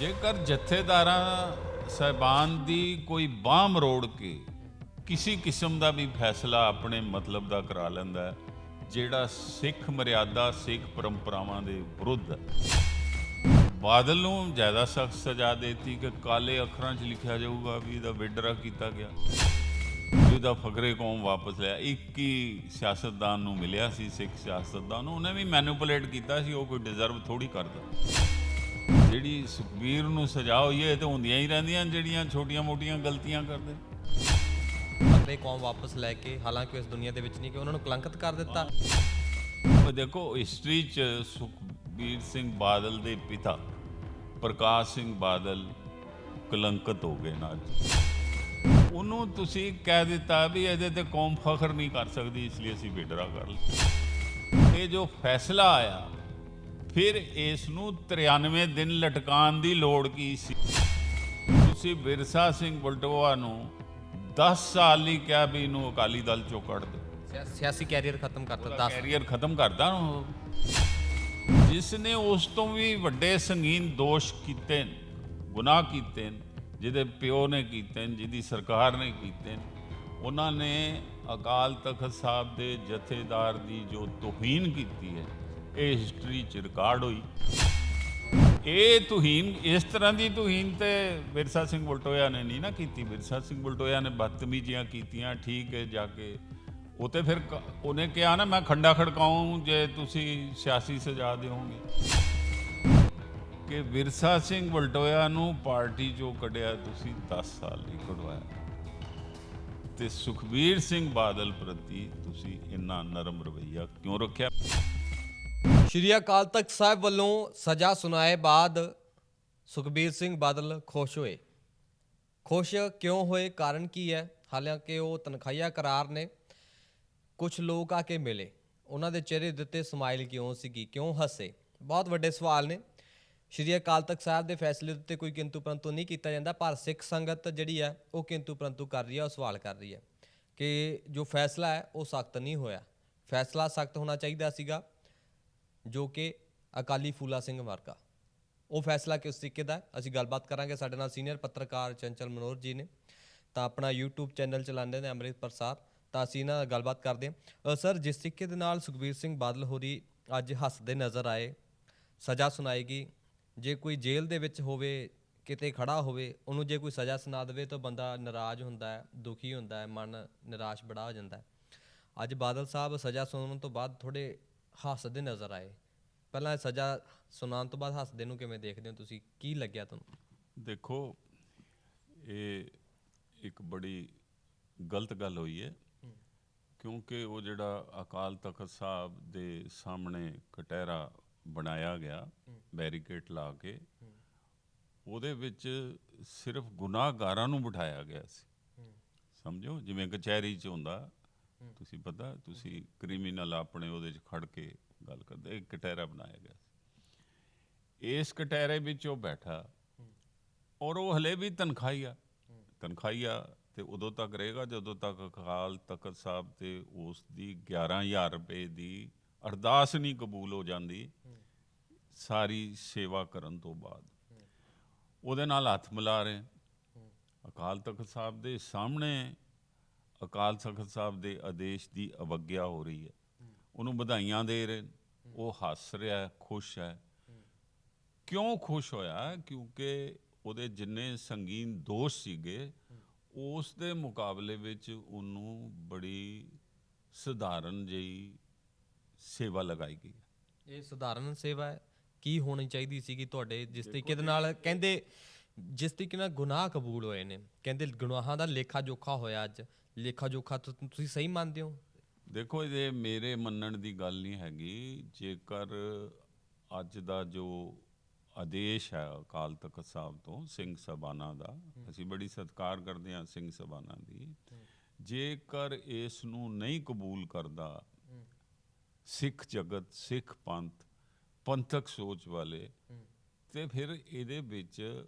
ਜੇਕਰ ਜਥੇਦਾਰਾਂ, ਸਹਿਬਾਨ ਦੀ ਕੋਈ ਬਾਹ ਮਰੋੜ ਕੇ ਕਿਸੇ ਕਿਸਮ ਦਾ ਵੀ ਫੈਸਲਾ ਆਪਣੇ ਮਤਲਬ ਦਾ ਕਰਾ ਲੈਂਦਾ ਜਿਹੜਾ ਸਿੱਖ ਮਰਿਆਦਾ, ਸਿੱਖ ਪਰੰਪਰਾਵਾਂ ਦੇ ਵਿਰੁੱਧ ਬਾਦਲ ਨੂੰ ਜ਼ਿਆਦਾ ਸਖਤ ਸਜ਼ਾ ਦੇਤੀ ਕਿ ਕਾਲੇ ਅੱਖਰਾਂ 'ਚ ਲਿਖਿਆ ਜਾਊਗਾ ਵੀ ਇਹਦਾ ਵਿਡਰਾ ਕੀਤਾ ਗਿਆ। ਜਿਹਦਾ ਫਕਰੇ ਕੌਮ ਵਾਪਸ ਲਿਆ। ਇੱਕ ਹੀ ਸਿਆਸਤਦਾਨ ਨੂੰ ਮਿਲਿਆ ਸੀ, ਸਿੱਖ ਸਿਆਸਤਦਾਨ ਨੂੰ। ਉਹਨੇ ਵੀ ਮੈਨੂਪੂਲੇਟ ਕੀਤਾ ਸੀ, ਉਹ ਕੋਈ ਡਿਜ਼ਰਵ ਥੋੜੀ ਕਰਦਾ। ਜਿਹੜੀ ਸੁਖਬੀਰ ਨੂੰ ਸਜ਼ਾ ਹੋਈ ਹੈ ਇਹ ਤਾਂ ਹੁੰਦੀਆਂ ਹੀ ਰਹਿੰਦੀਆਂ ਜਿਹੜੀਆਂ ਛੋਟੀਆਂ-ਮੋਟੀਆਂ ਗਲਤੀਆਂ ਕਰਦੇ। ਆਪਣੇ ਕੌਮ ਵਾਪਸ ਲੈ ਕੇ ਹਾਲਾਂਕਿ ਇਸ ਦੁਨੀਆ ਦੇ ਵਿੱਚ ਨਹੀਂ ਕਿ ਉਹਨਾਂ ਨੂੰ ਕਲੰਕਿਤ ਕਰ ਦਿੱਤਾ। ਉਹ ਦੇਖੋ ਹਿਸਟਰੀ 'ਚ ਸੁਖਬੀਰ ਸਿੰਘ ਬਾਦਲ ਦੇ ਪਿਤਾ ਪ੍ਰਕਾਸ਼ ਸਿੰਘ ਬਾਦਲ ਕਲੰਕਿਤ ਹੋ ਗਏ ਨਾ ਅੱਜ ਉਹਨੂੰ ਤੁਸੀਂ ਕਹਿ ਦਿੱਤਾ ਵੀ ਇਹਦੇ ਤੇ ਕੌਮ ਫਖਰ ਨਹੀਂ ਕਰ ਸਕਦੀ ਇਸ ਲਈ ਅਸੀਂ ਵਿਡਰਾ ਕਰ ਲਿਆ। ਇਹ ਜੋ ਫੈਸਲਾ ਆਇਆ ਫਿਰ ਇਸ ਨੂੰ 93 ਦਿਨ ਲਟਕਾਉਣ ਦੀ ਲੋੜ ਕੀ ਸੀ? ਤੁਸੀਂ ਬਿਰਸਾ ਸਿੰਘ ਬਲਟੋਆ ਨੂੰ 10 ਸਾਲ ਲਈ ਕਿਹਾ ਵੀ ਇਹਨੂੰ ਅਕਾਲੀ ਦਲ ਚੋਂ ਕੱਢ ਦਿਓ। ਸਿਆ- ਸਿਆਸੀ ਕੈਰੀਅਰ ਖਤਮ ਕਰ ਦਿੱਤਾ। ਕੈਰੀਅਰ ਖਤਮ ਕਰਦਾ ਉਹ। ਜਿਸ ਨੇ ਉਸ ਤੋਂ ਵੀ ਵੱਡੇ ਸੰਗੀਨ ਦੋਸ਼ ਕੀਤੇ ਨੇ, ਗੁਨਾਹ ਕੀਤੇ ਨੇ, ਜਿਹਦੇ ਪਿਓ ਨੇ ਕੀਤੇ ਨੇ, ਜਿਹਦੀ ਸਰਕਾਰ ਨੇ ਕੀਤੇ ਨੇ, ਉਹਨਾਂ ਨੇ ਅਕਾਲ ਤਖਤ ਸਾਹਿਬ ਦੇ ਜਥੇਦਾਰ ਦੀ ਜੋ ਤੋਹੀਨ ਕੀਤੀ ਹੈ ਇਹ ਹਿਸਟਰੀ 'ਚ ਰਿਕਾਰਡ ਹੋਈ। ਇਹ ਤੁਹੀਨ, ਇਸ ਤਰ੍ਹਾਂ ਦੀ ਤੁਹੀਨ ਤੇ ਵਿਰਸਾ ਸਿੰਘ ਬਲਟੋਇਆ ਨੇ ਨਹੀਂ ਨਾ ਕੀਤੀ। ਵਿਰਸਾ ਸਿੰਘ ਬਲਟੋਇਆ ਨੇ ਬਦਤਮੀਜ਼ੀਆਂ ਕੀਤੀਆਂ, ਠੀਕ ਹੈ, ਜਾ ਕੇ। ਉਹ ਤੇ ਫਿਰ ਉਹਨੇ ਕਿਹਾ ਨਾ, ਮੈਂ ਖੰਡਾ ਖੜਕਾਉਂ, ਜੇ ਤੁਸੀਂ ਸਿਆਸੀ ਸਜ਼ਾ ਦਿਓਗੇ। ਕਿ ਵਿਰਸਾ ਸਿੰਘ ਬਲਟੋਇਆ ਨੂੰ ਪਾਰਟੀ ਚੋਂ ਕੱਢਿਆ, ਤੁਸੀਂ 10 ਸਾਲ ਲਈ ਕਢਵਾਇਆ। ਤੇ ਸੁਖਬੀਰ ਸਿੰਘ ਬਾਦਲ ਪ੍ਰਤੀ ਤੁਸੀਂ ਇੰਨਾ ਨਰਮ ਰਵੱਈਆ ਕਿਉਂ ਰੱਖਿਆ? ਸ਼੍ਰੀ ਅਕਾਲ ਤਖਤ ਸਾਹਿਬ ਵੱਲੋਂ ਸਜ਼ਾ ਸੁਣਾਏ ਬਾਅਦ ਸੁਖਬੀਰ ਸਿੰਘ ਬਾਦਲ ਖੁਸ਼ ਹੋਏ। ਖੁਸ਼ ਕਿਉਂ ਹੋਏ? ਕਾਰਨ ਕੀ ਹੈ? ਹਾਲਾਂਕਿ ਉਹ ਤਨਖਾਹੀਆ ਕਰਾਰ ਨੇ। ਕੁਝ ਲੋਕ ਆ ਕੇ ਮਿਲੇ। ਉਹਨਾਂ ਦੇ ਚਿਹਰੇ ਦੇ ਉੱਤੇ ਸਮਾਈਲ ਕਿਉਂ ਸੀਗੀ? ਕਿਉਂ ਹੱਸੇ? ਬਹੁਤ ਵੱਡੇ ਸਵਾਲ ਨੇ। ਸ਼੍ਰੀ ਅਕਾਲ ਤਖਤ ਸਾਹਿਬ ਦੇ ਫੈਸਲੇ ਦੇ ਉੱਤੇ ਕੋਈ ਕਿੰਤੂ ਪਰੰਤੂ ਨਹੀਂ ਕੀਤਾ ਜਾਂਦਾ, ਪਰ ਸਿੱਖ ਸੰਗਤ ਜਿਹੜੀ ਹੈ, ਉਹ ਕਿੰਤੂ ਪਰੰਤੂ ਕਰ ਰਹੀ ਹੈ, ਉਹ ਸਵਾਲ ਕਰ ਰਹੀ ਹੈ ਕਿ ਜੋ ਫੈਸਲਾ ਹੈ, ਉਹ ਸਖਤ ਨਹੀਂ ਹੋਇਆ। ਫੈਸਲਾ ਸਖਤ ਹੋਣਾ ਚਾਹੀਦਾ ਸੀਗਾ। ਜੋ ਕਿ ਅਕਾਲੀ ਫੂਲਾ ਸਿੰਘ ਵਰਗਾ। ਉਹ ਫੈਸਲਾ ਕਿਸ ਤਰੀਕੇ ਦਾ ਅਸੀਂ ਗੱਲਬਾਤ ਕਰਾਂਗੇ। ਸਾਡੇ ਨਾਲ ਸੀਨੀਅਰ ਪੱਤਰਕਾਰ ਚੰਚਲ ਮਨੋਹਰ ਜੀ ਨੇ। ਤਾਂ ਆਪਣਾ YouTube ਚੈਨਲ ਚਲਾਉਂਦੇ ਨੇ ਅੰਮ੍ਰਿਤ ਪ੍ਰਸਾਦ ਤਾਂ ਅਸੀਂ ਇਹਨਾਂ ਨਾਲ ਗੱਲਬਾਤ ਕਰਦੇ ਹਾਂ। ਸਰ, ਜਿਸ ਤਰੀਕੇ ਦੇ ਨਾਲ ਸੁਖਬੀਰ ਸਿੰਘ ਬਾਦਲ ਹੋਰੀ ਅੱਜ ਹੱਸਦੇ ਨਜ਼ਰ ਆਏ, ਸਜ਼ਾ ਸੁਣਾਏਗੀ। ਜੇ ਕੋਈ ਜੇਲ੍ਹ ਦੇ ਵਿੱਚ ਹੋਵੇ, ਕਿਤੇ ਖੜਾ ਹੋਵੇ, ਉਹਨੂੰ ਜੇ ਕੋਈ ਸਜ਼ਾ ਸੁਣਾ ਦੇਵੇ ਤਾਂ ਬੰਦਾ ਨਾਰਾਜ਼ ਹੁੰਦਾ ਹੈ, ਦੁਖੀ ਹੁੰਦਾ ਹੈ, ਮਨ ਨਿਰਾਸ਼ ਬੜਾ ਹੋ ਜਾਂਦਾ ਹੈ। ਅੱਜ ਬਾਦਲ ਸਾਹਿਬ ਸਜ਼ਾ ਸੁਣਨ ਤੋਂ ਬਾਅਦ ਥੋੜੇ ਹੱਸਦੇ ਨਜ਼ਰ ਆਏ। ਪਹਿਲਾਂ ਇਹ ਸਜ਼ਾ ਸੁਣਾਉਣ ਤੋਂ ਬਾਅਦ ਹੱਸਦੇ ਨੂੰ ਕਿਵੇਂ ਦੇਖਦੇ ਹੋ ਤੁਸੀਂ? ਕੀ ਲੱਗਿਆ ਤੁਹਾਨੂੰ? ਦੇਖੋ ਇਹ ਇੱਕ ਬੜੀ ਗਲਤ ਗੱਲ ਹੋਈ ਹੈ। ਕਿਉਂਕਿ ਉਹ ਜਿਹੜਾ ਅਕਾਲ ਤਖਤ ਸਾਹਿਬ ਦੇ ਸਾਹਮਣੇ ਕਟਹਿਰਾ ਬਣਾਇਆ ਗਿਆ ਬੈਰੀਕੇਡ ਲਾ ਕੇ ਉਹਦੇ ਵਿੱਚ ਸਿਰਫ ਗੁਨਾਹਗਾਰਾਂ ਨੂੰ ਬਿਠਾਇਆ ਗਿਆ ਸੀ। ਸਮਝੋ? ਜਿਵੇਂ ਕਚਹਿਰੀ 'ਚ ਹੁੰਦਾ ਤੁਸੀਂ ਪਤਾ, ਤੁਸੀਂ ਕ੍ਰਿਮੀਨਲ ਆਪਣੇ ਉਹਦੇ 'ਚ ਖੜ ਕੇ ਗੱਲ ਕਰਦੇ, ਇੱਕ ਕਟਹਿਰਾ ਬਣਾਇਆ ਗਿਆ ਸੀ। ਇਸ ਕਟਹਿਰੇ ਵਿੱਚ ਉਹ ਬੈਠਾ ਔਰ ਉਹ ਹਲੇ ਵੀ ਤਨਖਾਹੀਆ ਤਨਖਾਹੀਆ ਤੇ ਉਦੋਂ ਤੱਕ ਰਹੇਗਾ, ਜਦੋਂ ਤੱਕ ਅਕਾਲ ਤਖਤ ਸਾਹਿਬ ਤੇ ਉਸ ਦੀ 11000 ਰੁਪਏ ਦੀ ਅਰਦਾਸ ਨਹੀਂ ਕਬੂਲ ਹੋ ਜਾਂਦੀ, ਸਾਰੀ ਸੇਵਾ ਕਰਨ ਤੋਂ ਬਾਅਦ। ਉਹਦੇ ਨਾਲ ਹੱਥ ਮਿਲਾ ਰਹੇ। ਅਕਾਲ ਤਖਤ ਸਾਹਿਬ ਦੇ ਸਾਹਮਣੇ ਅਕਾਲ ਤਖਤ ਸਾਹਿਬ ਦੇ ਆਦੇਸ਼ ਦੀ ਅਵਗਿਆ ਹੋ ਰਹੀ ਹੈ। ਉਹਨੂੰ ਵਧਾਈਆਂ ਦੇ ਰਹੇ ਉਹ ਹੱਸ ਰਿਹਾ ਖੁਸ਼ ਹੈ। ਕਿਉਂ ਖੁਸ਼ ਹੋਇਆ? ਕਿਉਂਕਿ ਉਹਦੇ ਜਿੰਨੇ ਸੰਗੀਨ ਦੋਸ਼ ਸੀਗੇ ਉਸ ਦੇ ਮੁਕਾਬਲੇ ਵਿੱਚ ਉਹਨੂੰ ਬੜੀ ਸਧਾਰਨ ਜਿਹੀ ਸੇਵਾ ਲਗਾਈ ਗਈ ਇਹ ਸਧਾਰਨ ਸੇਵਾ ਹੈ। ਕੀ ਹੋਣੀ ਚਾਹੀਦੀ ਸੀਗੀ ਤੁਹਾਡੇ? ਜਿਸ ਤਰੀਕੇ ਦੇ ਨਾਲ ਕਹਿੰਦੇ ਜਿਸ ਤਰੀਕੇ ਨਾਲ ਗੁਨਾਹ ਕਬੂਲ ਹੋਏ ਨੇ ਕਹਿੰਦੇ ਗੁਨਾਹਾਂ ਦਾ ਲੇਖਾ ਜੋਖਾ ਹੋਇਆ ਅੱਜ। ਲੇਖਾ ਜੋਖਾ ਤੁ- ਤੁਸੀਂ ਸਹੀ ਮੰਨਦੇ ਹੋ। ਦੇਖੋ ਇਹ ਮੇਰੇ ਮੰਨਣ ਦੀ ਗੱਲ ਨਹੀਂ ਹੈਗੀ। ਜੇਕਰ ਅੱਜ ਦਾ ਜੋ ਆਦੇਸ਼ ਹੈ ਅਕਾਲ ਤਖਤ ਸਾਹਿਬ ਤੋਂ ਸਿੰਘ ਸਭਾਨਾ ਦਾ ਅਸੀਂ ਬੜੀ ਸਤਿਕਾਰ ਕਰਦੇ ਹਾਂ ਸਿੰਘ ਸਭਾਨਾ ਦੀ। ਜੇਕਰ ਇਸ ਨੂੰ ਨਹੀਂ ਕਬੂਲ ਕਰਦਾ ਸਿੱਖ ਜਗਤ ਸਿੱਖ ਪੰਥ ਪੰਥਕ ਸੋਚ ਵਾਲੇ ਤੇ ਫਿਰ ਇਹਦੇ ਵਿੱਚ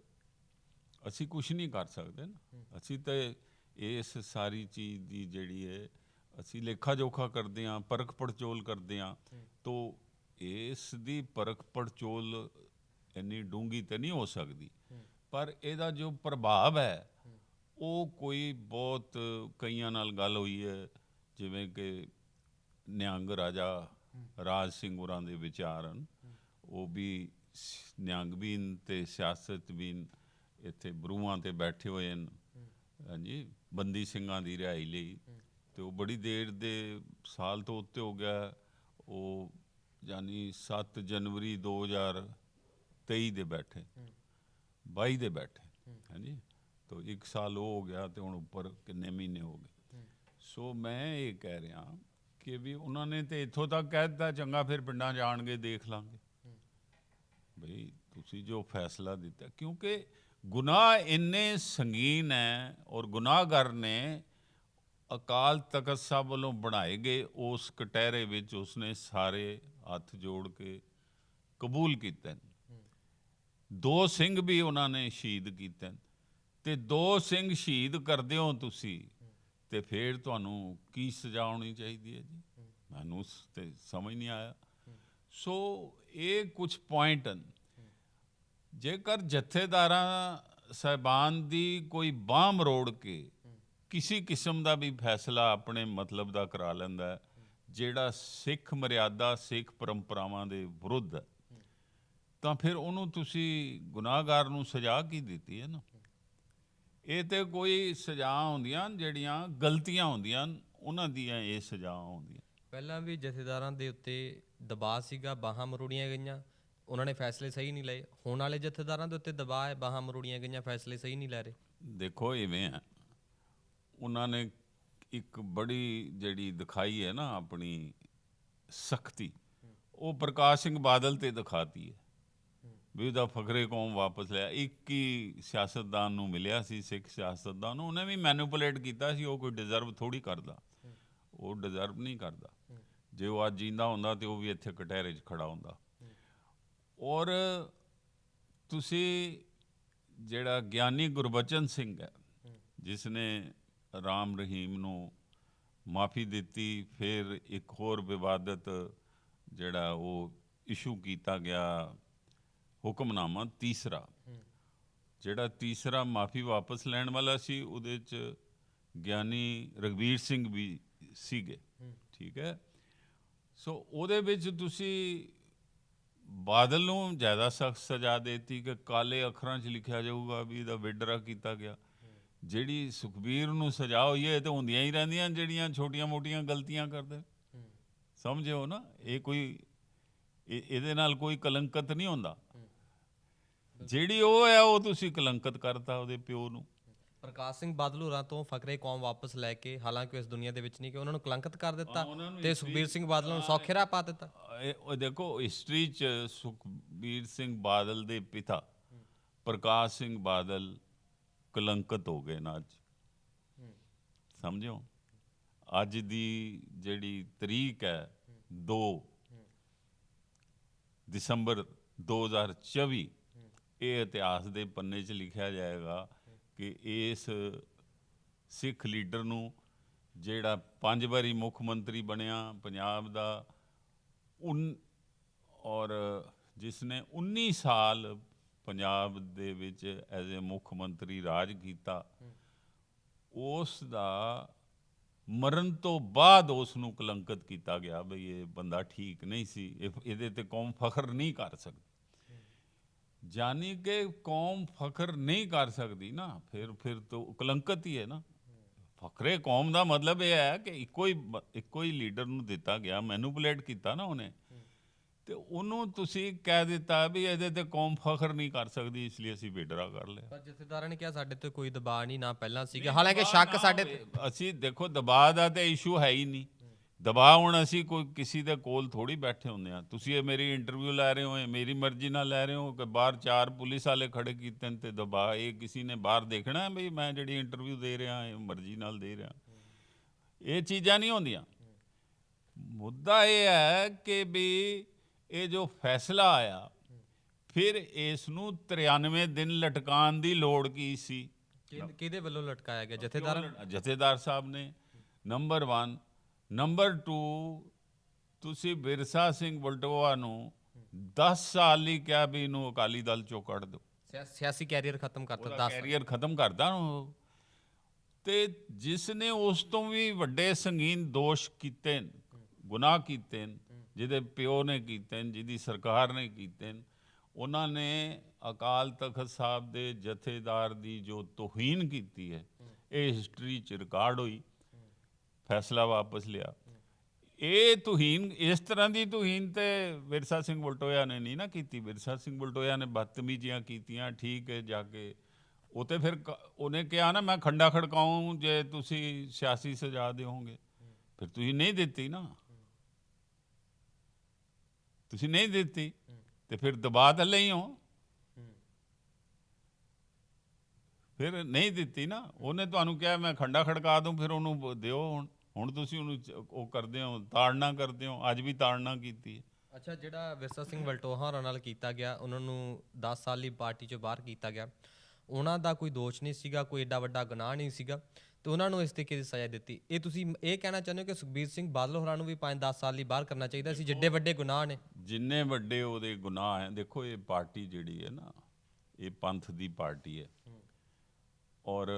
ਅਸੀਂ ਕੁਝ ਨਹੀਂ ਕਰ ਸਕਦੇ ਨਾ। ਅਸੀਂ ਤੇ ਇਸ ਸਾਰੀ ਚੀਜ਼ ਦੀ ਜਿਹੜੀ ਹੈ, ਅਸੀਂ ਲੇਖਾ ਜੋਖਾ ਕਰਦੇ ਹਾਂ ਪਰਖ ਪੜਚੋਲ ਕਰਦੇ ਹਾਂ, ਤੋ ਇਸ ਦੀ ਪਰਖ ਪੜਚੋਲ ਇੰਨੀ ਡੂੰਗੀ ਤੇ ਨਹੀਂ ਹੋ ਸਕਦੀ। ਪਰ ਇਹਦਾ ਜੋ ਪ੍ਰਭਾਵ ਹੈ, ਉਹ ਕੋਈ ਬਹੁਤ ਕਈਆਂ ਨਾਲ ਗੱਲ ਹੋਈ ਹੈ, ਜਿਵੇਂ ਕਿ ਨਿਹੰਗ ਰਾਜਾ ਰਾਜ ਸਿੰਘ ਹੋਰਾਂ ਦੇ ਵਿਚਾਰ ਹਨ। ਉਹ ਵੀ ਨਿਹੰਗ ਵੀ ਹਨ ਤੇ ਸਿਆਸਤ ਵੀ ਇੱਥੇ ਬਰੂਹਾਂ ਤੇ ਬੈਠੇ ਹੋਏ ਹਨ। ਹਾਂਜੀ ਬੰਦੀ ਸਿੰਘਾਂ ਦੀ ਰਿਹਾਈ ਲਈ। ਤੇ ਉਹ ਬੜੀ ਦੇਰ ਦੇ ਸਾਲ ਤੋਂ ਉੱਤੇ ਹੋ ਗਿਆ। ਉਹ ਯਾਨੀ 7 ਜਨਵਰੀ 2023 ਦੇ ਬੈਠੇ। 22 ਦੇ ਬੈਠੇ। ਹਾਂਜੀ ਤੋ ਇੱਕ ਸਾਲ ਉਹ ਹੋ ਗਿਆ ਤੇ ਹੁਣ ਉੱਪਰ ਕਿੰਨੇ ਮਹੀਨੇ ਹੋ ਗਏ। ਸੋ ਮੈਂ ਇਹ ਕਹਿ ਰਿਹਾ ਕਿ ਵੀ ਉਹਨਾਂ ਨੇ ਤੇ ਇੱਥੋਂ ਤੱਕ ਕਹਿ ਦਿੱਤਾ ਚੰਗਾ ਫਿਰ ਪਿੰਡਾਂ ਜਾਣਗੇ ਦੇਖ ਲਾਂਗੇ। ਬਈ ਤੁਸੀਂ ਜੋ ਫੈਸਲਾ ਦਿੱਤਾ ਕਿਉਂਕਿ ਗੁਨਾਹ ਇੰਨੇ ਸੰਗੀਨ ਹੈ ਔਰ ਗੁਨਾਹਗਰ ਨੇ ਅਕਾਲ ਤਖਤ ਸਾਹਿਬ ਵੱਲੋਂ ਬਣਾਏ ਗਏ ਉਸ ਕਟਹਿਰੇ ਵਿੱਚ ਉਸਨੇ ਸਾਰੇ ਹੱਥ ਜੋੜ ਕੇ ਕਬੂਲ ਕੀਤੇ। ਦੋ ਸਿੰਘ ਵੀ ਉਹਨਾਂ ਨੇ ਸ਼ਹੀਦ ਕੀਤੇ। ਤੇ ਦੋ ਸਿੰਘ ਸ਼ਹੀਦ ਕਰਦੇ ਹੋ ਤੁਸੀਂ ਤੇ ਫਿਰ ਤੁਹਾਨੂੰ ਕੀ ਸਜ਼ਾ ਹੋਣੀ ਚਾਹੀਦੀ ਹੈ ਜੀ ਮੈਨੂੰ ਉਸ ਤੇ ਸਮਝ ਨਹੀਂ ਆਇਆ ਸੋ ਇਹ ਕੁਝ ਪੁਆਇੰਟ ਹਨ ਜੇਕਰ ਜਥੇਦਾਰਾਂ, ਸਹਿਬਾਨ ਦੀ ਕੋਈ ਬਾਹ ਮਰੋੜ ਕੇ ਕਿਸੇ ਕਿਸਮ ਦਾ ਵੀ ਫੈਸਲਾ ਆਪਣੇ ਮਤਲਬ ਦਾ ਕਰਾ ਲੈਂਦਾ ਜਿਹੜਾ ਸਿੱਖ ਮਰਿਆਦਾ, ਸਿੱਖ ਪਰੰਪਰਾਵਾਂ ਦੇ ਵਿਰੁੱਧ ਹੈ, ਤਾਂ ਫਿਰ ਉਹਨੂੰ ਤੁਸੀਂ ਗੁਨਾਹਗਾਰ ਨੂੰ ਸਜ਼ਾ ਕੀ ਦਿੱਤੀ ਹੈ ਨਾ? ਇਹ ਤੇ ਕੋਈ ਸਜ਼ਾ ਹੁੰਦੀਆਂ, ਜਿਹੜੀਆਂ ਗਲਤੀਆਂ ਹੁੰਦੀਆਂ, ਉਹਨਾਂ ਦੀਆਂ ਇਹ ਸਜ਼ਾ ਹੁੰਦੀਆਂ। ਪਹਿਲਾਂ ਵੀ ਜਥੇਦਾਰਾਂ ਦੇ ਉੱਤੇ ਦਬਾਅ ਸੀਗਾ, ਬਾਹਾਂ ਮਰੋੜੀਆਂ ਗਈਆਂ। ਉਹਨਾਂ ਨੇ ਫੈਸਲੇ ਸਹੀ ਨਹੀਂ ਲਏ। ਹੁਣ ਵਾਲੇ ਜਥੇਦਾਰਾਂ ਦੇ ਉੱਤੇ ਦਬਾਅ ਹੈ, ਬਾਹਾਂ ਮਰੋੜੀਆਂ ਗਈਆਂ, ਫੈਸਲੇ ਸਹੀ ਨਹੀਂ ਲੈ ਰਹੇ। ਦੇਖੋ ਇਵੇਂ ਹੈ ਉਹਨਾਂ ਨੇ ਇੱਕ ਬੜੀ ਜਿਹੜੀ ਦਿਖਾਈ ਹੈ ਨਾ ਆਪਣੀ ਸਖਤੀ, ਉਹ ਪ੍ਰਕਾਸ਼ ਸਿੰਘ ਬਾਦਲ ਤੇ ਦਿਖਾਤੀ ਹੈ। ਵੀ ਉਹਦਾ ਫਖਰੇ ਕੌਮ ਵਾਪਸ ਲਿਆ। ਇੱਕ ਹੀ ਸਿਆਸਤਦਾਨ ਨੂੰ ਮਿਲਿਆ ਸੀ, ਸਿੱਖ ਸਿਆਸਤਦਾਨ ਨੂੰ। ਉਹਨੇ ਵੀ ਮੈਨੂਪੂਲੇਟ ਕੀਤਾ ਸੀ, ਉਹ ਕੋਈ ਡਿਜ਼ਰਵ ਥੋੜੀ ਕਰਦਾ। ਉਹ ਡਿਜ਼ਰਵ ਨਹੀਂ ਕਰਦਾ। ਜੇ ਉਹ ਅੱਜ ਜਿੰਦਾ ਹੁੰਦਾ ਤੇ ਉਹ ਵੀ ਇੱਥੇ ਕਟਹਿਰੇ 'ਚ ਖੜਾ ਹੁੰਦਾ। ਔਰ ਤੁਸੀਂ ਜਿਹੜਾ ਗਿਆਨੀ ਗੁਰਬਚਨ ਸਿੰਘ ਹੈ, ਜਿਸ ਨੇ ਰਾਮ ਰਹੀਮ ਨੂੰ ਮਾਫੀ ਦਿੱਤੀ, ਫਿਰ ਇੱਕ ਹੋਰ ਵਿਵਾਦਤ ਜਿਹੜਾ ਉਹ ਇਸ਼ੂ ਕੀਤਾ ਗਿਆ ਹੁਕਮਨਾਮਾ ਤੀਸਰਾ, ਜਿਹੜਾ ਤੀਸਰਾ ਮਾਫੀ ਵਾਪਸ ਲੈਣ ਵਾਲਾ ਸੀ, ਉਹਦੇ ਚ ਗਿਆਨੀ ਰਗਵੀਰ ਸਿੰਘ ਵੀ ਸੀਗੇ, ਠੀਕ ਹੈ? ਸੋ ਉਹਦੇ ਵਿੱਚ ਤੁਸੀਂ ਬਾਦਲ ਨੂੰ ਜ਼ਿਆਦਾ ਸਖਤ ਸਜ਼ਾ ਦੇਤੀ ਕਿ ਕਾਲੇ ਅੱਖਰਾਂ 'ਚ ਲਿਖਿਆ ਜਾਊਗਾ ਵੀ ਇਹਦਾ ਵਿਡਰਾ ਕੀਤਾ ਗਿਆ। ਜਿਹੜੀ ਸੁਖਬੀਰ ਨੂੰ ਸਜ਼ਾ ਹੋਈ ਹੈ ਇਹ ਤਾਂ ਹੁੰਦੀਆਂ ਹੀ ਰਹਿੰਦੀਆਂ ਜਿਹੜੀਆਂ ਛੋਟੀਆਂ-ਮੋਟੀਆਂ ਗਲਤੀਆਂ ਕਰਦੇ। ਸਮਝਿਓ ਨਾ ਇਹ ਕੋਈ ਇਹ- ਇਹਦੇ ਨਾਲ ਕੋਈ ਕਲੰਕਤ ਨਹੀਂ ਹੁੰਦਾ। ਜਿਹੜੀ ਉਹ ਹੈ ਉਹ ਤੁਸੀਂ ਕਲੰਕਤ ਕਰਤਾ ਉਹਦੇ ਪਿਓ ਨੂੰ। ਪ੍ਰਕਾਸ਼ ਸਿੰਘ ਬਾਦਲ ਹੋਰਾਂ ਤੋਂ ਫਕਰੇ ਕੌਮ ਵਾਪਸ ਲੈ ਕੇ ਹਾਲਾਂਕਿ ਉਹ ਇਸ ਦੁਨੀਆ ਦੇ ਵਿੱਚ ਨਹੀਂ ਕਿ ਉਹਨਾਂ ਨੂੰ ਕਲੰਕਿਤ ਕਰ ਦਿੱਤਾ ਉਹਨਾਂ ਨੂੰ ਤੇ ਸੁਖਬੀਰ ਸਿੰਘ ਬਾਦਲ ਨੂੰ ਸੌਖੇ ਰਾਹ ਪਾ ਦਿੱਤਾ। ਇਹ- ਉਹ ਦੇਖੋ ਹਿਸਟਰੀ 'ਚ ਸੁਖਬੀਰ ਸਿੰਘ ਬਾਦਲ ਦੇ ਪਿਤਾ ਪ੍ਰਕਾਸ਼ ਸਿੰਘ ਬਾਦਲ ਕਲੰਕਤ ਹੋ ਗਏ ਨਾ ਅੱਜ। ਸਮਝਿਓ? ਅੱਜ ਦੀ ਜਿਹੜੀ ਤਰੀਕ ਹੈ 2 ਦਸੰਬਰ 2024 ਇਹ ਇਤਿਹਾਸ ਦੇ ਪੰਨੇ 'ਚ ਲਿਖਿਆ ਜਾਏਗਾ ਕਿ ਇਸ ਸਿੱਖ ਲੀਡਰ ਨੂੰ ਜਿਹੜਾ ਪੰਜ ਵਾਰੀ ਮੁੱਖ ਮੰਤਰੀ ਬਣਿਆ ਪੰਜਾਬ ਦਾ, ਉਨ ਔਰ ਜਿਸ ਨੇ 19 ਸਾਲ ਪੰਜਾਬ ਦੇ ਵਿੱਚ ਐਜ਼ ਅ ਮੁੱਖ ਮੰਤਰੀ ਰਾਜ ਕੀਤਾ, ਉਸ ਦਾ ਮਰਨ ਤੋਂ ਬਾਅਦ ਉਸ ਨੂੰ ਕਲੰਕਿਤ ਕੀਤਾ ਗਿਆ ਬਈ ਇਹ ਬੰਦਾ ਠੀਕ ਨਹੀਂ ਸੀ, ਇਹ- ਇਹਦੇ ਤੇ ਕੌਮ ਫਖਰ ਨਹੀਂ ਕਰ ਸਕਦੀ। ਜਾਨੀ ਕਿ ਕੌਮ ਫਖਰ ਨਹੀਂ ਕਰ ਸਕਦੀ ਨਾ ਫਿਰ ਫਿਰ ਤਾਂ ਕਲੰਕਤ ਹੀ ਹੈ ਨਾ। ਫਖਰੇ ਕੌਮ ਦਾ ਮਤਲਬ ਇਹ ਹੈ ਕਿ ਇੱਕੋ ਹੀ ਇੱਕੋ ਹੀ ਲੀਡਰ ਨੂੰ ਦਿੱਤਾ ਗਿਆ ਮੈਨੂਪੂਲੇਟ ਕੀਤਾ ਨਾ ਉਹਨੇ। ਤੇ ਉਹਨੂੰ ਤੁਸੀਂ ਕਹਿ ਦਿੱਤਾ ਵੀ ਇਹਦੇ ਤੇ ਕੌਮ ਫਖਰ ਨਹੀਂ ਕਰ ਸਕਦੀ ਇਸ ਲਈ ਅਸੀਂ ਵਿਡਰਾ ਕਰ ਲਿਆ। ਪਰ ਜਥੇਦਾਰਾਂ ਨੇ ਕਿਹਾ ਸਾਡੇ ਤੇ ਕੋਈ ਦਬਾਅ ਨਹੀਂ ਨਾ ਪਹਿਲਾਂ ਸੀਗਾ। ਹਾਲਾਂਕਿ ਸ਼ੱਕ ਸਾਡੇ ਤੇ ਅਸੀਂ ਦੇਖੋ ਦਬਾਅ ਦਾ ਤੇ ਇਸ਼ੂ ਹੈ ਹੀ ਨਹੀਂ। ਦਬਾਅ ਹੁਣ ਅਸੀਂ ਕੋਈ ਕਿਸੇ ਦੇ ਕੋਲ ਥੋੜੀ ਬੈਠੇ ਹੁੰਦੇ ਆ ਤੁਸੀਂ ਇਹ ਮੇਰੀ ਇੰਟਰਵਿਊ ਲੈ ਰਹੇ ਹੋ ਇਹ ਮੇਰੀ ਮਰਜ਼ੀ ਨਾਲ ਲੈ ਰਹੇ ਹੋ ਕਿ ਬਾਹਰ ਚਾਰ ਪੁਲਿਸ ਵਾਲੇ ਖੜੇ ਕੀਤੇ ਨੇ ਤੇ ਦਬਾਅ ਇਹ ਕਿਸੇ ਨੇ ਬਾਹਰ ਦੇਖਣਾ ਹੈ ਵੀ ਮੈਂ ਜਿਹੜੀ ਇੰਟਰਵਿਊ ਦੇ ਰਿਹਾ ਇਹ ਮਰਜ਼ੀ ਨਾਲ ਦੇ ਰਿਹਾ। ਇਹ ਚੀਜ਼ਾਂ ਨਹੀਂ ਹੁੰਦੀਆਂ। ਮੁੱਦਾ ਇਹ ਹੈ ਕਿ ਵੀ ਇਹ ਜੋ ਫੈਸਲਾ ਆਇਆ ਫਿਰ ਇਸ ਨੂੰ 93 ਦਿਨ ਲਟਕਾਉਣ ਦੀ ਲੋੜ ਕੀ ਸੀ? ਕਿਹਦੇ- ਕਿਹਦੇ ਵੱਲੋਂ ਲਟਕਾਇਆ ਗਿਆ? ਜਥੇਦਾਰਾਂ ਜਥੇਦਾਰ ਸਾਹਿਬ ਨੇ। ਨੰਬਰ 1 ਨੰਬਰ 2 ਤੁਸੀਂ ਬਿਰਸਾ ਸਿੰਘ ਬਲਟੋਆ ਨੂੰ 10 ਸਾਲ ਲਈ ਕਿਹਾ ਵੀ ਇਹਨੂੰ ਅਕਾਲੀ ਦਲ ਚੋਂ ਕੱਢ ਦਿਓ। ਸਿਆ- ਸਿਆਸੀ ਕੈਰੀਅਰ ਖਤਮ ਕਰਤਾ ਉਹਦਾ 10 ਕੈਰੀਅਰ ਖਤਮ ਕਰਦਾ ਉਹ। ਤੇ ਜਿਸ ਨੇ ਉਸ ਤੋਂ ਵੀ ਵੱਡੇ ਸੰਗੀਨ ਦੋਸ਼ ਕੀਤੇ ਗੁਨਾਹ ਕੀਤੇ ਜਿਹਦੇ ਪਿਓ ਨੇ ਕੀਤੇ ਜਿਹਦੀ ਸਰਕਾਰ ਨੇ ਕੀਤੇ ਉਹਨਾਂ ਨੇ ਅਕਾਲ ਤਖਤ ਸਾਹਿਬ ਦੇ ਜਥੇਦਾਰ ਦੀ ਜੋ ਤੋਹੀਨ ਕੀਤੀ ਹੈ ਇਹ ਹਿਸਟਰੀ ਚ ਰਿਕਾਰਡ ਹੋਈ। ਫੈਸਲਾ ਵਾਪਸ ਲਿਆ। ਇਹ ਤੁਹੀਨ, ਇਸ ਤਰ੍ਹਾਂ ਦੀ ਤੁਹੀਨ ਤੇ ਵਿਰਸਾ ਸਿੰਘ ਬਲਟੋਇਆ ਨੇ ਨਹੀਂ ਨਾ ਕੀਤੀ। ਵਿਰਸਾ ਸਿੰਘ ਬਲਟੋਇਆ ਨੇ ਬਦਤਮੀਜ਼ੀਆਂ ਕੀਤੀਆਂ, ਠੀਕ ਹੈ, ਜਾ ਕੇ। ਉਹ ਤੇ ਫਿਰ ਉਹਨੇ ਕਿਹਾ ਨਾ, ਮੈਂ ਖੰਡਾ ਖੜਕਾਉਂ, ਜੇ ਤੁਸੀਂ ਸਿਆਸੀ ਸਜ਼ਾ ਦਿਓਗੇ। ਫਿਰ ਤੁਸੀਂ ਨਹੀਂ ਦਿੱਤੀ ਨਾ। ਤੁਸੀਂ ਨਹੀਂ ਦਿੱਤੀ, ਤੇ ਫਿਰ ਦਬਾਅ ਥੱਲੇ ਹੀ ਹੋ ਫਿਰ ਨਹੀਂ ਦਿੱਤੀ ਨਾ। ਉਹਨੇ ਤੁਹਾਨੂੰ ਕਿਹਾ, ਮੈਂ ਖੰਡਾ ਖੜਕਾ ਦੂੰ, ਫਿਰ ਉਹਨੂੰ ਦਿਓ ਹੁਣ। ਹੁਣ ਤੁਸੀਂ ਉਹਨੂੰ ਚ- ਉਹ ਕਰਦੇ ਹੋ ਤਾੜਨਾ ਕਰਦੇ ਹੋ ਅੱਜ ਵੀ ਤਾੜਨਾ ਕੀਤੀ ਹੈ। ਅੱਛਾ ਜਿਹੜਾ ਵਿਰਸਾ ਸਿੰਘ ਵਲਟੋਹਾ ਹੋਰਾਂ ਨਾਲ ਕੀਤਾ ਗਿਆ ਉਹਨਾਂ ਨੂੰ 10 ਸਾਲ ਲਈ ਪਾਰਟੀ ਚੋਂ ਬਾਹਰ ਕੀਤਾ ਗਿਆ। ਉਹਨਾਂ ਦਾ ਕੋਈ ਦੋਸ਼ ਨਹੀਂ ਸੀਗਾ ਕੋਈ ਏਡਾ ਵੱਡਾ ਗੁਨਾਹ ਨਹੀਂ ਸੀਗਾ ਤੇ ਉਹਨਾਂ ਨੂੰ ਇਸ ਤਰੀਕੇ ਦੀ ਸਜ਼ਾ ਦਿੱਤੀ। ਇਹ ਤੁਸੀਂ ਇਹ ਕਹਿਣਾ ਚਾਹੁੰਦੇ ਹੋ ਕਿ ਸੁਖਬੀਰ ਸਿੰਘ ਬਾਦਲ ਹੋਰਾਂ ਨੂੰ ਵੀ 5-10 ਸਾਲ ਲਈ ਬਾਹਰ ਕਰਨਾ ਚਾਹੀਦਾ ਸੀ ਜਿੱਡੇ ਵੱਡੇ ਗੁਨਾਹ ਨੇ? ਜਿੰਨੇ ਵੱਡੇ ਉਹਦੇ ਗੁਨਾਹ ਹੈ ਦੇਖੋ ਇਹ ਪਾਰਟੀ ਜਿਹੜੀ ਹੈ ਨਾ ਇਹ ਪੰਥ ਦੀ ਪਾਰਟੀ ਹੈ। ਔਰ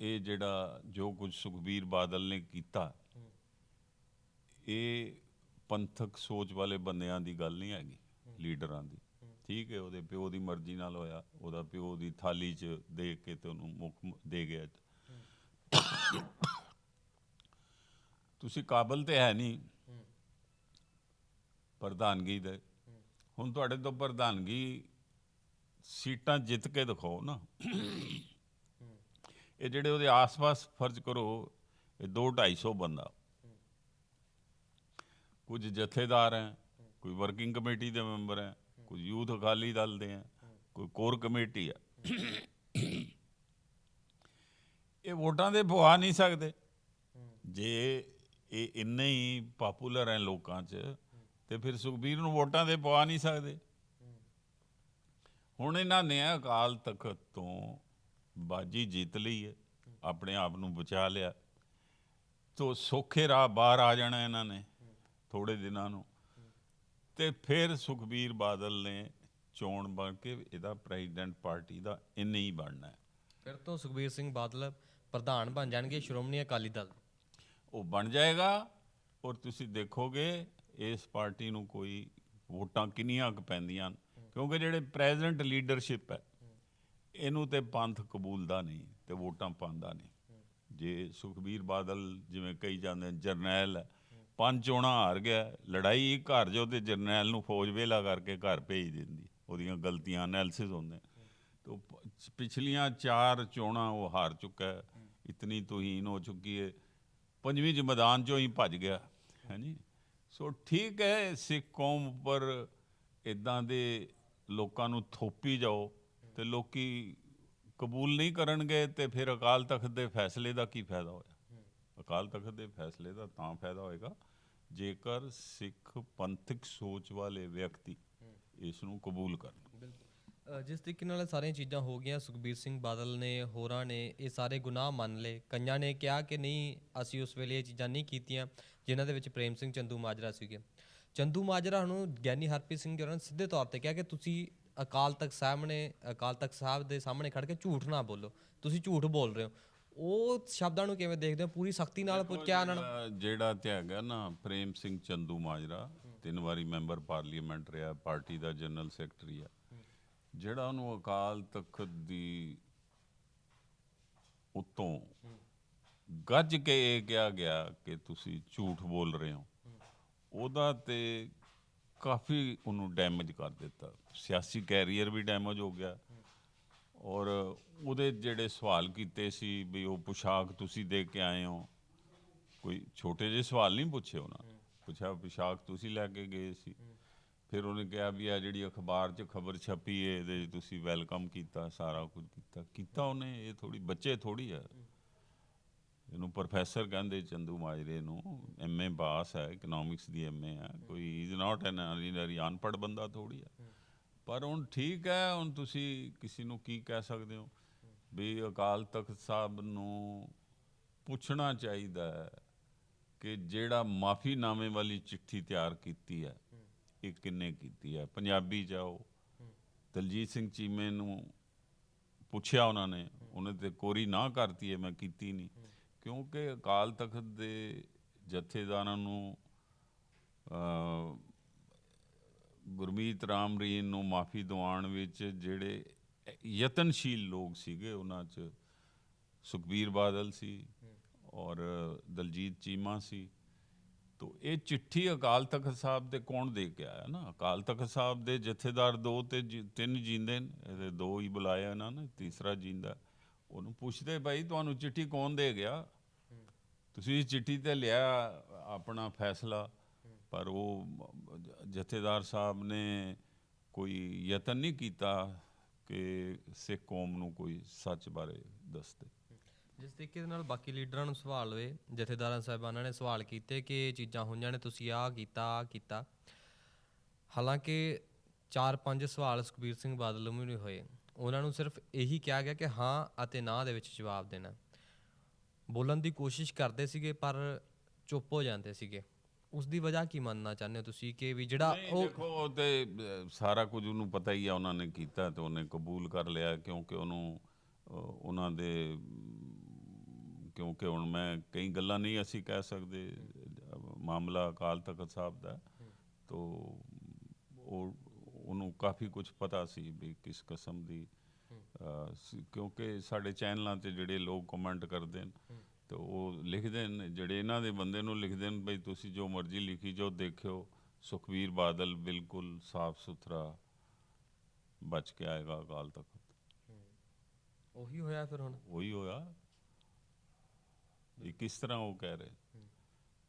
ਇਹ ਜਿਹੜਾ ਜੋ ਕੁਝ ਸੁਖਬੀਰ ਬਾਦਲ ਨੇ ਕੀਤਾ, ਇਹ ਪੰਥਕ ਸੋਚ ਵਾਲੇ ਬੰਦਿਆਂ ਦੀ ਗੱਲ ਨਹੀਂ ਹੈਗੀ, ਲੀਡਰਾਂ ਦੀ। ਠੀਕ ਹੈ, ਉਹਦੇ ਪਿਓ ਦੀ ਮਰਜ਼ੀ ਨਾਲ ਹੋਇਆ, ਉਹਦਾ ਪਿਓ ਦੀ ਥਾਲੀ 'ਚ ਦੇ ਕੇ ਤੇ ਉਹਨੂੰ ਮੁੱਖ ਦੇ ਗਿਆ। ਤੁਸੀਂ ਕਾਬਲ ਤੇ ਹੈ ਨਹੀਂ ਪ੍ਰਧਾਨਗੀ ਦੇ। ਹੁਣ ਤੁਹਾਡੇ ਤੋਂ ਪ੍ਰਧਾਨਗੀ ਸੀਟਾਂ ਜਿੱਤ ਕੇ ਦਿਖਾਓ ਨਾ। ਇਹ ਜਿਹੜੇ ਉਹਦੇ ਆਸ-ਪਾਸ ਫਰਜ਼ ਕਰੋ, ਇਹ 2 250 ਬੰਦਾ। ਕੁਝ ਜਥੇਦਾਰ ਹੈ, ਕੋਈ ਵਰਕਿੰਗ ਕਮੇਟੀ ਦੇ ਮੈਂਬਰ ਹੈ, ਕੁਝ ਯੂਥ ਅਕਾਲੀ ਦਲ ਦੇ ਹੈ, ਕੋਈ ਕੋਰ ਕਮੇਟੀ ਹੈ। ਇਹ ਵੋਟਾਂ ਦੇ ਪਵਾ ਨਹੀਂ ਸਕਦੇ। ਜੇ ਇਹ ਇੰਨੇ ਹੀ ਪਪੂਲਰ ਹੈ ਲੋਕਾਂ 'ਚ, ਤੇ ਫਿਰ ਸੁਖਬੀਰ ਨੂੰ ਵੋਟਾਂ ਦੇ ਪਵਾ ਨਹੀਂ ਸਕਦੇ। ਹੁਣ ਇਹਨਾਂ ਨੇ ਅਕਾਲ ਤਖਤ ਤੋਂ ਬਾਜੀ ਜਿੱਤ ਲਈ ਹੈ ਆਪਣੇ ਆਪ ਨੂੰ ਬਚਾ ਲਿਆ। ਤੋ ਸੌਖੇ ਰਾਹ ਬਾਹਰ ਆ ਜਾਣਾ ਇਹਨਾਂ ਨੇ ਥੋੜੇ ਦਿਨਾਂ ਨੂੰ। ਤੇ ਫਿਰ ਸੁਖਬੀਰ ਬਾਦਲ ਨੇ ਚੋਣ ਬਣ ਕੇ ਇਹਦਾ ਪ੍ਰੈਜ਼ੀਡੈਂਟ ਪਾਰਟੀ ਦਾ ਇੰਨੇ ਹੀ ਬਣਨਾ ਹੈ। ਫਿਰ ਤੋਂ ਸੁਖਬੀਰ ਸਿੰਘ ਬਾਦਲ ਪ੍ਰਧਾਨ ਬਣ ਜਾਣਗੇ ਸ਼੍ਰੋਮਣੀ ਅਕਾਲੀ ਦਲ। ਉਹ ਬਣ ਜਾਏਗਾ ਔਰ ਤੁਸੀਂ ਦੇਖੋਗੇ ਇਸ ਪਾਰਟੀ ਨੂੰ ਕੋਈ ਵੋਟਾਂ ਕਿੰਨੀਆਂ ਕੁ ਪੈਂਦੀਆਂ। ਕਿਉਂਕਿ ਜਿਹੜੇ ਪ੍ਰੈਜ਼ੀਡੈਂਟ ਲੀਡਰਸ਼ਿਪ ਹੈ ਇਹਨੂੰ ਤੇ ਪੰਥ ਕਬੂਲਦਾ ਨਹੀਂ ਤੇ ਵੋਟਾਂ ਪਾਉਂਦਾ ਨਹੀਂ। ਜੇ ਸੁਖਬੀਰ ਬਾਦਲ ਜਿਵੇਂ ਕਹੀ ਜਾਂਦੇ ਜਰਨੈਲ ਹੈ, ਪੰਜ ਚੋਣਾਂ ਹਾਰ ਗਿਆ, ਲੜਾਈ ਇੱਕ ਘਰ ਜੋ ਤੇ ਜਰਨੈਲ ਨੂੰ ਫੌਜ ਵੇਲਾ ਕਰਕੇ ਘਰ ਭੇਜ ਦਿੰਦੀ, ਉਹਦੀਆਂ ਗਲਤੀਆਂ ਐਨਾਲਿਸਿਸ ਹੁੰਦੇ। ਤੋ ਪਿਛਲੀਆਂ ਚਾਰ ਚੋਣਾਂ ਉਹ ਹਾਰ ਚੁੱਕਾ ਹੈ, ਇਤਨੀ ਤੋਹੀਨ ਹੋ ਚੁੱਕੀ ਹੈ, ਪੰਜਵੀਂ ਚ ਮੈਦਾਨ ਚੋਂ ਹੀ ਭੱਜ ਗਿਆ ਹਾਂਜੀ ਸੋ ਠੀਕ ਹੈ, ਸਿੱਖ ਕੌਮ ਉੱਪਰ ਇਦਾਂ ਦੇ ਲੋਕਾਂ ਨੂੰ ਥੋਪੀ ਜਾਓ ਤੇ ਲੋਕੀ ਕਬੂਲ ਨਹੀਂ ਕਰਨਗੇ ਤੇ ਫਿਰ ਅਕਾਲ ਤਖਤ ਦੇ ਫੈਸਲੇ ਦਾ ਕੀ ਫਾਇਦਾ ਹੋਇਆ? ਅਕਾਲ ਤਖਤ ਦੇ ਫੈਸਲੇ ਦਾ ਤਾਂ ਫਾਇਦਾ ਹੋਏਗਾ, ਜੇਕਰ ਸਿੱਖ ਪੰਥਕ ਸੋਚ ਵਾਲੇ ਵਿਅਕਤੀ ਇਸ ਨੂੰ ਕਬੂਲ ਕਰਨ। ਜਿਸ ਤਰੀਕੇ ਨਾਲ ਸਾਰੀਆਂ ਚੀਜ਼ਾਂ ਹੋ ਗਈਆਂ, ਸੁਖਬੀਰ ਸਿੰਘ ਬਾਦਲ ਨੇ, ਹੋਰਾਂ ਨੇ, ਇਹ ਸਾਰੇ ਗੁਨਾਹ ਮੰਨ ਲਏ। ਕਈਆਂ ਨੇ ਕਿਹਾ ਕਿ ਨਹੀਂ, ਅਸੀਂ ਉਸ ਵੇਲੇ ਇਹ ਚੀਜ਼ਾਂ ਨਹੀਂ ਕੀਤੀਆਂ, ਜਿਨ੍ਹਾਂ ਦੇ ਵਿੱਚ ਪ੍ਰੇਮ ਸਿੰਘ ਚੰਦੂ ਮਾਜਰਾ ਸੀਗੇ। ਚੰਦੂ ਮਾਜਰਾ ਨੂੰ ਗਿਆਨੀ ਹਰਪ੍ਰੀਤ ਸਿੰਘ ਜੀ ਹੋਰਾਂ ਨੇ ਸਿੱਧੇ ਤੌਰ ਤੇ ਕਿਹਾ ਕਿ ਤੁਸੀਂ ਅਕਾਲ ਤਖਤ ਸਾਹਿਬ ਨੇ ਅਕਾਲ ਤਖਤ ਸਾਹਿਬ ਦੇ ਸਾਹਮਣੇ ਖੜ ਕੇ ਝੂਠ ਨਾ ਬੋਲੋ। ਤੁਸੀਂ ਝੂਠ ਬੋਲ ਰਹੇ ਹੋ। ਉਹ ਸ਼ਬਦਾਂ ਨੂੰ ਕਿਵੇਂ ਦੇਖਦੇ ਹੋ? ਪੂਰੀ ਸਖਤੀ ਨਾਲ ਪੁੱਛਿਆ ਉਹਨਾਂ ਨੂੰ? ਜਿਹੜਾ- ਜਿਹੜਾ ਤੇ ਹੈਗਾ ਨਾ ਪ੍ਰੇਮ ਸਿੰਘ ਚੰਦੂ ਮਾਜਰਾ ਤਿੰਨ ਵਾਰੀ ਮੈਂਬਰ ਪਾਰਲੀਮੈਂਟ ਰਿਹਾ ਪਾਰਟੀ ਦਾ ਜਨਰਲ ਸੈਕਟਰੀ ਆ। ਜਿਹੜਾ ਉਹਨੂੰ ਅਕਾਲ ਤਖਤ ਦੀ ਉਤੋਂ ਗੱਜ ਕੇ ਇਹ ਕਿਹਾ ਗਿਆ ਕਿ ਤੁਸੀਂ ਝੂਠ ਬੋਲ ਰਹੇ ਹੋ ਉਹਦਾ ਤੇ ਕਾਫੀ ਉਹਨੂੰ ਡੈਮੇਜ ਕਰ ਦਿੱਤਾ। ਸਿਆਸੀ ਕੈਰੀਅਰ ਵੀ ਡੈਮੇਜ ਹੋ ਗਿਆ। ਔਰ ਉਹਦੇ ਜਿਹੜੇ ਸਵਾਲ ਕੀਤੇ ਸੀ ਵੀ ਉਹ ਪੁਸ਼ਾਕ ਤੁਸੀਂ ਦੇ ਕੇ ਆਏ ਹੋ, ਕੋਈ ਛੋਟੇ ਜਿਹੇ ਸਵਾਲ ਨਹੀਂ ਪੁੱਛੇ ਉਹਨਾਂ ਪੁੱਛਿਆ ਪੁਸ਼ਾਕ ਤੁਸੀਂ ਲੈ ਕੇ ਗਏ ਸੀ। ਫਿਰ ਉਹਨੇ ਕਿਹਾ ਵੀ ਆ ਜਿਹੜੀ ਅਖਬਾਰ 'ਚ ਖਬਰ ਛਪੀ ਹੈ, ਇਹਦੇ 'ਚ ਤੁਸੀਂ ਵੈਲਕਮ ਕੀਤਾ, ਸਾਰਾ ਕੁਝ ਕੀਤਾ। ਕੀਤਾ ਉਹਨੇ, ਇਹ ਥੋੜੀ ਬੱਚੇ ਥੋੜੀ ਆ। ਇਹਨੂੰ ਪ੍ਰੋਫੈਸਰ ਕਹਿੰਦੇ ਚੰਦੂ ਮਾਜਰੇ ਨੂੰ ਐਮਏ ਪਾਸ ਹੈ ਇਕਨੋਮਿਕਸ ਦੀ ਐਮਏ ਹੈ, ਕੋਈ ਇਜ਼ ਨਾਟ ਐਨ ਆਰਡੀਨਰੀ ਅਨਪੜ੍ਹ ਬੰਦਾ ਥੋੜੀ ਆ ਪਰ ਹੁਣ ਠੀਕ ਹੈ, ਹੁਣ ਤੁਸੀਂ ਕਿਸੇ ਨੂੰ ਕੀ ਕਹਿ ਸਕਦੇ ਹੋ? ਵੀ ਅਕਾਲ ਤਖਤ ਸਾਹਿਬ ਨੂੰ ਪੁੱਛਣਾ ਚਾਹੀਦਾ ਹੈ ਕਿ ਜਿਹੜਾ ਮਾਫੀਨਾਮੇ ਵਾਲੀ ਚਿੱਠੀ ਤਿਆਰ ਕੀਤੀ ਹੈ, ਇਹ ਕਿੰਨੇ ਕੀਤੀ ਹੈ? ਪੰਜਾਬੀ ਜਾਓ ਦਲਜੀਤ ਸਿੰਘ ਚੀਮੇ ਨੂੰ ਪੁੱਛਿਆ ਉਹਨਾਂ ਨੇ, ਉਹਨੇ ਤੇ ਕੋਰੀ ਨਾ ਕਰਤੀ ਹੈ, ਮੈਂ ਕੀਤੀ ਨਹੀਂ। ਕਿਉਂਕਿ ਅਕਾਲ ਤਖਤ ਦੇ ਜਥੇਦਾਰਾਂ ਨੂੰ ਗੁਰਮੀਤ ਰਾਮ ਰੀਨ ਨੂੰ ਮਾਫੀ ਦਿਵਾਉਣ ਵਿੱਚ ਜਿਹੜੇ ਯਤਨਸ਼ੀਲ ਲੋਕ ਸੀਗੇ, ਉਹਨਾਂ 'ਚ ਸੁਖਬੀਰ ਬਾਦਲ ਸੀ ਔਰ ਦਲਜੀਤ ਚੀਮਾ ਸੀ। ਤੋ ਇਹ ਚਿੱਠੀ ਅਕਾਲ ਤਖਤ ਸਾਹਿਬ ਦੇ ਕੌਣ ਦੇ ਕੇ ਆਇਆ ਨਾ? ਅਕਾਲ ਤਖਤ ਸਾਹਿਬ ਦੇ ਜਥੇਦਾਰ ਦੋ ਤੇ ਜੀ- ਤਿੰਨ ਜਿੰਦੇ ਨੇ, ਇਹਦੇ ਦੋ ਹੀ ਬੁਲਾਇਆ ਇਹਨਾਂ ਨੇ, ਤੀਸਰਾ ਜਿੰਦਾ। ਉਹਨੂੰ ਪੁੱਛਦੇ, ਭਾਈ, ਤੁਹਾਨੂੰ ਚਿੱਠੀ ਕੌਣ ਦੇ ਗਿਆ? ਤੁਸੀਂ ਇਸ ਚਿੱਠੀ ਤੇ ਲਿਆ ਆਪਣਾ ਫੈਸਲਾ, ਪਰ ਉਹ ਜਥੇਦਾਰ ਸਾਹਿਬ ਨੇ ਕੋਈ ਯਤਨ ਨਹੀਂ ਕੀਤਾ ਕਿ ਸਿੱਖ ਕੌਮ ਨੂੰ ਕੋਈ ਸੱਚ ਬਾਰੇ ਦੱਸਦੇ। ਜਿਸ ਤਰੀਕੇ ਦੇ ਨਾਲ ਬਾਕੀ ਲੀਡਰਾਂ ਨੂੰ ਸਵਾਲ ਹੋਏ, ਜਥੇਦਾਰਾਂ ਸਾਹਿਬਾਨਾਂ ਨੇ ਸਵਾਲ ਕੀਤੇ ਕਿ ਇਹ ਚੀਜ਼ਾਂ ਹੋਈਆਂ ਨੇ, ਤੁਸੀਂ ਆਹ ਕੀਤਾ ਆਹ ਕੀਤਾ। ਹਾਲਾਂਕਿ ਚਾਰ ਪੰਜ ਸਵਾਲ ਸੁਖਬੀਰ ਸਿੰਘ ਬਾਦਲ ਨੂੰ ਵੀ ਨਹੀਂ ਹੋਏ। ਉਹਨਾਂ ਨੂੰ ਸਿਰਫ ਇਹੀ ਕਿਹਾ ਗਿਆ ਕਿ ਹਾਂ ਅਤੇ ਨਾ ਦੇ ਵਿੱਚ ਜਵਾਬ ਦੇਣਾ। ਬੋਲਣ ਦੀ ਕੋਸ਼ਿਸ਼ ਕਰਦੇ ਸੀਗੇ ਪਰ ਚੁੱਪ ਹੋ ਜਾਂਦੇ ਸੀਗੇ। ਉਸ ਦੀ ਵਜ੍ਹਾ ਕੀ ਮੰਨਣਾ ਚਾਹੁੰਦੇ ਹੋ ਤੁਸੀਂ? ਕਿ ਵੀ ਜਿਹੜਾ ਨਹੀਂ ਉਹ ਦੇਖੋ ਉਹ ਤੇ ਅਹ, ਸਾਰਾ ਕੁਝ ਉਹਨੂੰ ਪਤਾ ਹੀ ਆ ਉਹਨਾਂ ਨੇ ਕੀਤਾ ਤੇ ਉਹਨੇ ਕਬੂਲ ਕਰ ਲਿਆ ਕਿਉਂਕਿ ਉਹਨੂੰ ਅਹ, ਉਹਨਾਂ ਦੇ ਅਮ, ਕਿਉਂਕਿ ਹੁਣ ਮੈਂ ਕਈ ਗੱਲਾਂ ਨਹੀਂ ਅਸੀਂ ਕਹਿ ਸਕਦੇ ਅਹ, ਮਾਮਲਾ ਅਕਾਲ ਤਖਤ ਸਾਹਿਬ ਦਾ ਤੋ ਉਹ ਉਹਨੂੰ ਕਾਫੀ ਕੁਝ ਪਤਾ ਸੀ ਵੀ ਕਿਸ ਕਿਸਮ ਦੀ ਕਿਉਂਕਿ ਸਾਡੇ ਚੈਨਲਾਂ ਤੇ ਜਿਹੜੇ ਲੋਕ ਕਮੈਂਟ ਕਰਦੇ ਨੇ ਤੇ ਉਹ ਲਿਖਦੇ ਨੇ ਜਿਹੜੇ ਇਹਨਾਂ ਦੇ ਬੰਦੇ ਨੂੰ ਲਿਖਦੇ ਨੇ ਬਈ ਤੁਸੀਂ ਜੋ ਮਰਜ਼ੀ ਲਿਖੀ ਜੋ ਦੇਖਿਓ ਸੁਖਵੀਰ ਬਾਦਲ ਬਿਲਕੁਲ ਸਾਫ਼ ਸੁਥਰਾ ਬਚ ਕੇ ਆਏਗਾ ਅਕਾਲ ਤਖਤ। ਉਹੀ ਹੋਇਆ ਫਿਰ ਹੁਣ? ਉਹੀ ਹੋਇਆ। ਇਹ ਕਿਸ ਤਰ੍ਹਾਂ ਉਹ ਕਹਿ ਰਹੇ?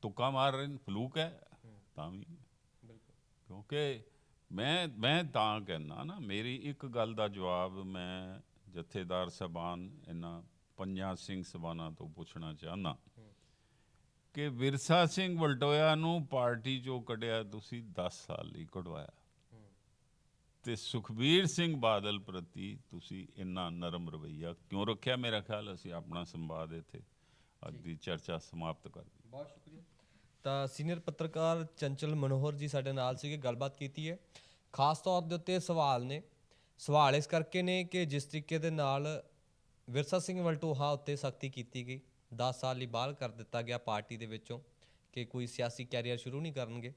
ਤੁੱਕਾ ਮਾਰ ਰਹੇ ਨੇ ਫਲੂਕ ਹੈ ਤਾਂ ਵੀ। ਕਿਉਂਕਿ ਮੈਂ ਮੈਂ ਤਾਂ ਕਹਿਣਾ ਨਾ ਮੇਰੀ ਇੱਕ ਗੱਲ ਦਾ ਜਵਾਬ ਮੈਂ ਜਥੇਦਾਰ ਸਾਹਿਬਾਨ ਇਹਨਾਂ ਪੰਜਾਂ ਸਿੰਘ ਸਬਾਨਾਂ ਤੋਂ ਪੁੱਛਣਾ ਚਾਹਨਾ ਕਿ ਵਿਰਸਾ ਸਿੰਘ ਵਲਟੋਇਆ ਨੂੰ ਪਾਰਟੀ ਚੋਂ ਕੱਢਿਆ ਤੁਸੀਂ 10 ਸਾਲ ਲਈ ਕਢਵਾਇਆ। ਤੇ ਸੁਖਬੀਰ ਸਿੰਘ ਬਾਦਲ ਪ੍ਰਤੀ ਤੁਸੀਂ ਇੰਨਾ ਨਰਮ ਰਵਈਆ ਕਿਉਂ ਰੱਖਿਆ? ਮੇਰਾ ਖਿਆਲ ਅਸੀਂ ਆਪਣਾ ਸੰਵਾਦ ਇੱਥੇ ਅੱਜ ਦੀ ਚਰਚਾ ਸਮਾਪਤ ਕਰ ਬਹੁਤ ਸ਼ੁਕਰੀਆ। ਤਾਂ ਸੀਨੀਅਰ ਪੱਤਰਕਾਰ ਚੰਚਲ ਮਨੋਹਰ ਜੀ ਸਾਡੇ ਨਾਲ ਸੀਗੇ ਗੱਲਬਾਤ ਕੀਤੀ ਹੈ। ਖਾਸ ਤੌਰ ਦੇ ਉੱਤੇ ਸਵਾਲ ਨੇ। ਸਵਾਲ ਇਸ ਕਰਕੇ ਨੇ ਕਿ ਜਿਸ ਤਰੀਕੇ ਦੇ ਨਾਲ ਵਿਰਸਾ ਸਿੰਘ ਵਲਟੋਹਾ ਉੱਤੇ ਸਖਤੀ ਕੀਤੀ ਗਈ 10 ਸਾਲ ਲਈ ਬਾਹਰ ਕਰ ਦਿੱਤਾ ਗਿਆ ਪਾਰਟੀ ਦੇ ਵਿੱਚੋਂ ਕਿ ਕੋਈ ਸਿਆਸੀ ਕੈਰੀਅਰ ਸ਼ੁਰੂ ਨਹੀਂ ਕਰਨਗੇ।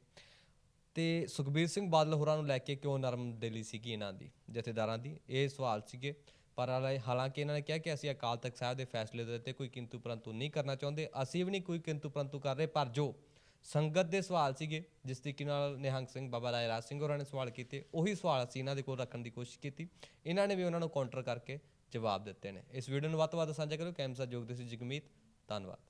ਤੇ ਸੁਖਬੀਰ ਸਿੰਘ ਬਾਦਲ ਹੋਰਾਂ ਨੂੰ ਲੈ ਕੇ ਕਿਉਂ ਨਰਮ ਦਿਲੀ ਸੀਗੀ ਇਹਨਾਂ ਦੀ, ਜਥੇਦਾਰਾਂ ਦੀ? ਇਹ ਸਵਾਲ ਸੀਗੇ। ਪਰ ਹਾਲਾਂਕਿ ਇਹਨਾਂ ਨੇ ਕਿਹਾ ਕਿ ਅਸੀਂ ਅਕਾਲ ਤਖਤ ਸਾਹਿਬ ਦੇ ਫੈਸਲੇ ਦੇ ਉੱਤੇ ਕੋਈ ਕਿੰਤੂ ਪਰੰਤੂ ਨਹੀਂ ਕਰਨਾ ਚਾਹੁੰਦੇ, ਅਸੀਂ ਵੀ ਨਹੀਂ ਕੋਈ ਕਿੰਤੂ ਪਰੰਤੂ ਕਰ ਰਹੇ, ਪਰ ਜੋ ਸੰਗਤ ਦੇ ਸਵਾਲ ਸੀਗੇ, ਜਿਸ ਤਰੀਕੇ ਨਾਲ ਨਿਹੰਗ ਸਿੰਘ, ਬਾਬਾ ਰਾਏ ਰਾਜ ਸਿੰਘ ਹੋਰਾਂ ਨੇ ਸਵਾਲ ਕੀਤੇ, ਉਹੀ ਸਵਾਲ ਅਸੀਂ ਇਹਨਾਂ ਦੇ ਕੋਲ ਰੱਖਣ ਦੀ ਕੋਸ਼ਿਸ਼ ਕੀਤੀ। ਇਹਨਾਂ ਨੇ ਵੀ ਉਹਨਾਂ ਨੂੰ ਕਾਊਂਟਰ ਕਰਕੇ ਜਵਾਬ ਦਿੱਤੇ ਨੇ। ਇਸ ਵੀਡੀਓ ਨੂੰ ਵੱਧ ਤੋਂ ਵੱਧ ਸਾਂਝਾ ਕਰੋ ਕੈਮਸਾ ਜੋਗਦੇ ਸੀ ਜਗਮੀਤ। ਧੰਨਵਾਦ।